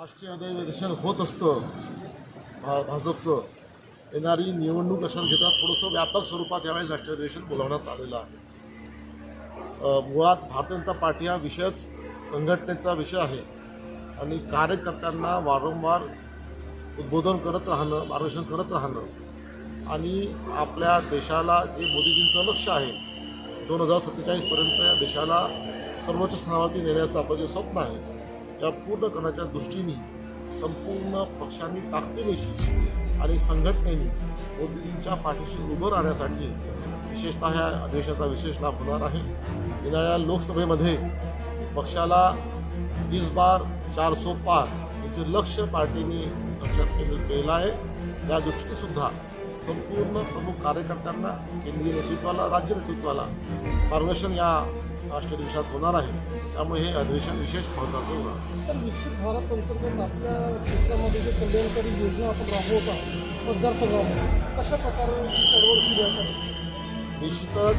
राष्ट्रीय अधिवेशन होत असतं भा भाजपचं. येणारी निवडणूक लक्षात घेता थोडंसं व्यापक स्वरूपात यावेळेस राष्ट्रीय अधिवेशन बोलावण्यात आलेलं आहे. मुळात भारतीय जनता पार्टी हा विषयच संघटनेचा विषय आहे आणि कार्यकर्त्यांना वारंवार उद्बोधन करत राहणं मार्गदर्शन करत राहणं आणि आपल्या देशाला जे मोदीजींचं लक्ष आहे दोन हजार सत्तेचाळीसपर्यंत या देशाला सर्वोच्च स्थानावरती नेण्याचं आपलं जे स्वप्न आहे या पूर्ण करण्याच्या दृष्टीने संपूर्ण पक्षांनी ताकदीनिशी आणि संघटनेने मोदीजींच्या पाठीशी उभं राहण्यासाठी विशेषतः ह्या अधिवेशनाचा विशेष लाभ होणार आहे. येणाऱ्या लोकसभेमध्ये पक्षाला वीस बार चार सो पार याचे लक्ष पार्टीने लक्षात केंद्रित केलं आहे त्या दृष्टीने सुद्धा संपूर्ण प्रमुख कार्यकर्त्यांना केंद्रीय नेतृत्वाला राज्य नेतृत्वाला मार्गदर्शन या राष्ट्रीय दिवसात होणार आहे. त्यामुळे हे अधिवेशन विशेष महत्त्वाचं होणार. तर विकसित भारत अंतर्गत आपल्या क्षेत्रामध्ये जे कल्याणकारी योजना आपण राबवत आहोत मतदारसंघामध्ये कशा प्रकारे चळवळ सुरू आहे? निश्चितच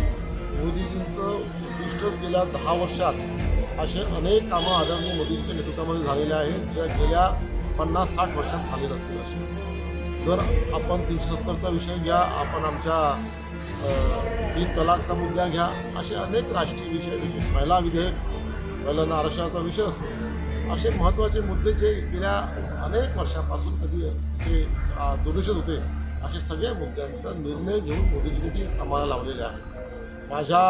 मोदीजींचं उद्दिष्टच गेल्या दहा वर्षात असे अनेक कामं आदरणीय मोदींच्या नेतृत्वामध्ये झालेले आहेत ज्या गेल्या पन्नास साठ वर्षात झाले नसतील असे. जर आपण तीनशे सत्तरचा विषय घ्या आपण आमच्या तीन तलाकचा मुद्दा घ्या. असे अनेक राष्ट्रीय विषय विशेष. महिला विधेयक महिलांना आरक्षणाचा विषय असो. असे महत्त्वाचे मुद्दे जे गेल्या अनेक वर्षापासून कधी ते दुर्लक्षित होते असे सगळ्या मुद्द्यांचा निर्णय घेऊन मोदीजींनी ती कामाला लावलेले आहे. माझ्या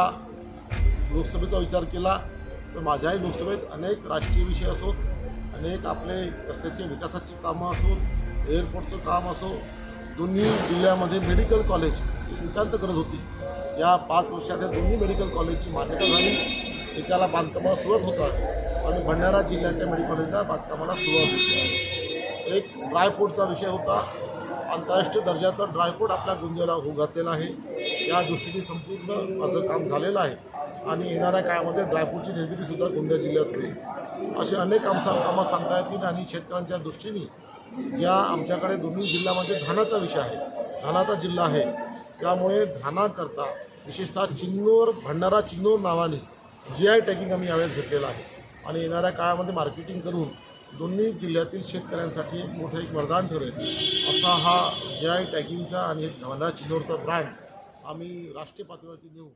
लोकसभेचा विचार केला तर माझ्याही लोकसभेत अनेक राष्ट्रीय विषय असोत. अनेक आपले रस्त्याचे विकासाची कामं असोत एअरपोर्टचं काम असो दोन्ही जिल्ह्यामध्ये मेडिकल कॉलेज ही नितांत गरज होती. या पाच वर्षात या दोन्ही मेडिकल कॉलेजची मान्यता झाली. एकाला बांधकामाला सुरुवात होता आणि भंडारा जिल्ह्याच्या मेडिकल कॉलेजला बांधकामाला सुरुवात होती. एक ड्रायपोर्टचा विषय होता. आंतरराष्ट्रीय दर्जाचा ड्रायपोर्ट आपल्या गुंजेला हो घातलेला आहे. या दृष्टीने संपूर्ण माझं काम झालेलं आहे आणि येणाऱ्या काळामध्ये ड्रायपोर्टची निर्मितीसुद्धा गोंदिया जिल्ह्यात होईल. असे अनेक आमचा कामं सांगता येतील आणि शेतकऱ्यांच्या दृष्टीने ज्या आमच्याकडे दोन्ही जिल्ह्यामध्ये धानाचा विषय आहे. धानाचा जिल्हा आहे. त्यामुळे धानाकरता विशेषतः चिन्नोर भंडारा चिन्नोर नावाने जी आय टॅगिंग आम्ही यावेळेस घेतलेलं आहे. आणि येणाऱ्या काळामध्ये मार्केटिंग करून दोन्ही जिल्ह्यातील शेतकऱ्यांसाठी एक मोठं एक वरदान ठरेल असा हा जी आय टॅगिंगचा आणि एक भंडारा चिन्नोरचा ब्रँड आम्ही राष्ट्रीय पातळीवरती नेऊ